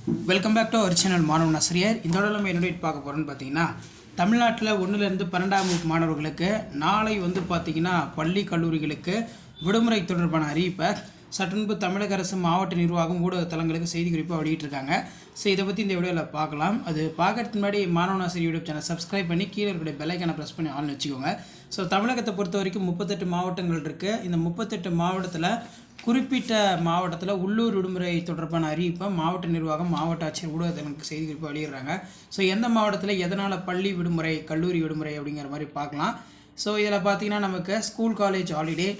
Welcome back to our channel மாணவன் ஆசிரியர் இந்த நம்ம என்னுடைய பார்க்க போகிறோன்னு பார்த்தீங்கன்னா தமிழ்நாட்டில் ஒன்றுலேருந்து பன்னெண்டாம் வகுப்பு மாணவர்களுக்கு நாளை வந்து பார்த்தீங்கன்னா பள்ளி கல்லூரிகளுக்கு விடுமுறை தொடர்பான அறிவிப்பை சற்றுமுன்பு தமிழக அரசு மாவட்ட நிர்வாகம் ஊடக தளங்களுக்கு செய்தி குறிப்பாக வெளியிட்டிருக்காங்க. ஸோ இதை பற்றி இந்த வீடியோவில் பார்க்கலாம். அது பார்க்கறதுக்கு முன்னாடி மாணவன் ஆசிரியர் யூடியூப் சேனல் சப்ஸ்கிரைப் பண்ணி கீழே இருக்கிற பெல்லைக்கான ப்ரெஸ் பண்ணி ஆன் வச்சுக்கோங்க. ஸோ தமிழகத்தை பொறுத்த வரைக்கும் முப்பத்தெட்டு மாவட்டங்கள் இருக்குது இந்த முப்பத்தெட்டு மாவட்டத்தில் குறிப்பிட்ட மாவட்டத்தில் உள்ளூர் விடுமுறை தொடர்பான அறிவிப்பை மாவட்ட நிர்வாகம் மாவட்ட ஆட்சியர் ஊடகத்தினருக்கு செய்தி குறிப்பு வெளியிடுறாங்க. ஸோ எந்த மாவட்டத்தில் எதனால் பள்ளி விடுமுறை கல்லூரி விடுமுறை அப்படிங்கிற மாதிரி பார்க்கலாம். ஸோ இதில் பார்த்தீங்கன்னா நமக்கு ஸ்கூல் காலேஜ் ஹாலிடே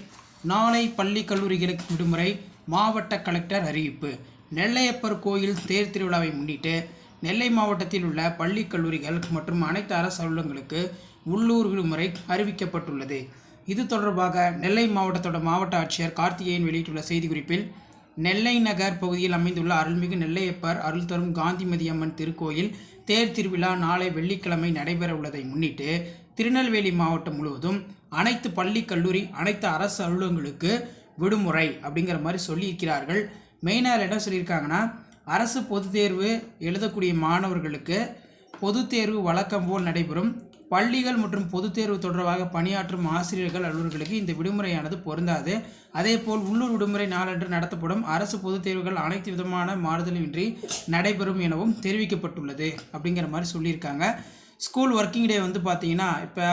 நாளை பள்ளி கல்லூரிகளுக்கு விடுமுறை மாவட்ட கலெக்டர் அறிவிப்பு. நெல்லையப்பர் கோயில் தேர் திருவிழாவை முன்னிட்டு நெல்லை மாவட்டத்தில் உள்ள பள்ளி கல்லூரிகள் மற்றும் அனைத்து அரசு அலுவலகங்களுக்கு உள்ளூர் விடுமுறை அறிவிக்கப்பட்டுள்ளது. இது தொடர்பாக நெல்லை மாவட்டத்தோட மாவட்ட ஆட்சியர் கார்த்திகேயன் வெளியிட்டுள்ள செய்திக்குறிப்பில் நெல்லை நகர் பகுதியில் அமைந்துள்ள அருள்மிகு நெல்லையப்பர் அருள் தரும் காந்திமதி அம்மன் திருக்கோயில் தேர் திருவிழா நாளை வெள்ளிக்கிழமை நடைபெற உள்ளதை முன்னிட்டு திருநெல்வேலி மாவட்டம் முழுவதும் அனைத்து பள்ளி கல்லூரி அனைத்து அரசு அலுவலகங்களுக்கு விடுமுறை அப்படிங்கிற மாதிரி சொல்லியிருக்கிறார்கள். மெயினாக என்ன சொல்லியிருக்காங்கன்னா அரசு பொது தேர்வு எழுதக்கூடிய மாணவர்களுக்கு பொது தேர்வு வழக்கம் போல் நடைபெறும். பள்ளிகள் மற்றும் பொதுத் தேர்வு தொடர்பாக பணியாற்றும் ஆசிரியர்கள் அலுவலர்களுக்கு இந்த விடுமுறையானது பொருந்தாது. அதேபோல் உள்ளூர் விடுமுறை நாளன்று நடத்தப்படும். அரசு பொது தேர்வுகள் அனைத்து விதமான மாறுதலின்றி நடைபெறும் எனவும் தெரிவிக்கப்பட்டுள்ளது அப்படிங்கிற மாதிரி சொல்லியிருக்காங்க. ஸ்கூல் ஒர்க்கிங் டே வந்து பார்த்தீங்கன்னா இப்போ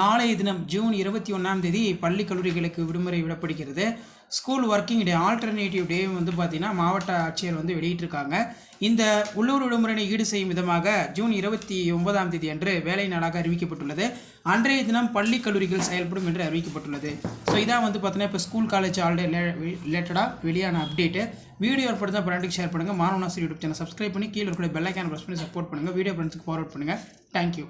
நாளைய தினம் ஜூன் இருபத்தி ஒன்றாம் தேதி பள்ளி கல்லூரிகளுக்கு விடுமுறை விடப்படுகிறது. School working day alternative day வந்து பார்த்திங்கன்னா மாவட்ட ஆட்சியர் வந்து வெளியிட்டிருக்காங்க. இந்த உள்ளூர் விடுமுறையை ஈடு செய்யும் விதமாக ஜூன் இருபத்தி ஒன்பதாம் தேதி அன்று வேலை நாளாக அறிவிக்கப்பட்டுள்ளது. அன்றைய தினம் பள்ளி கல்லூரிகள் செயல்படும் என்று அறிவிக்கப்பட்டுள்ளது. ஸோ இதான் வந்து பார்த்தீங்கன்னா இப்போ ஸ்கூல் காலேஜ் ஆல்டே ரிலேட்டடாக வெளியான அப்டேட்டு வீடியோ ஏற்படுத்த ஃப்ரெண்டுக்கு ஷேர் பண்ணுங்கள் மாணவனாசிரியர் யூடியூப் சேனல் சப்ஸ்கிரைப் பண்ணி கீழே இருக்கிற பெல் ஐக்கான ப்ரெஸ் பண்ணி சப்போர்ட் பண்ணுங்கள் வீடியோ ஃப்ரெண்ட்ஸுக்கு ஃபார்வர்ட் பண்ணுங்கள் தேங்க்யூ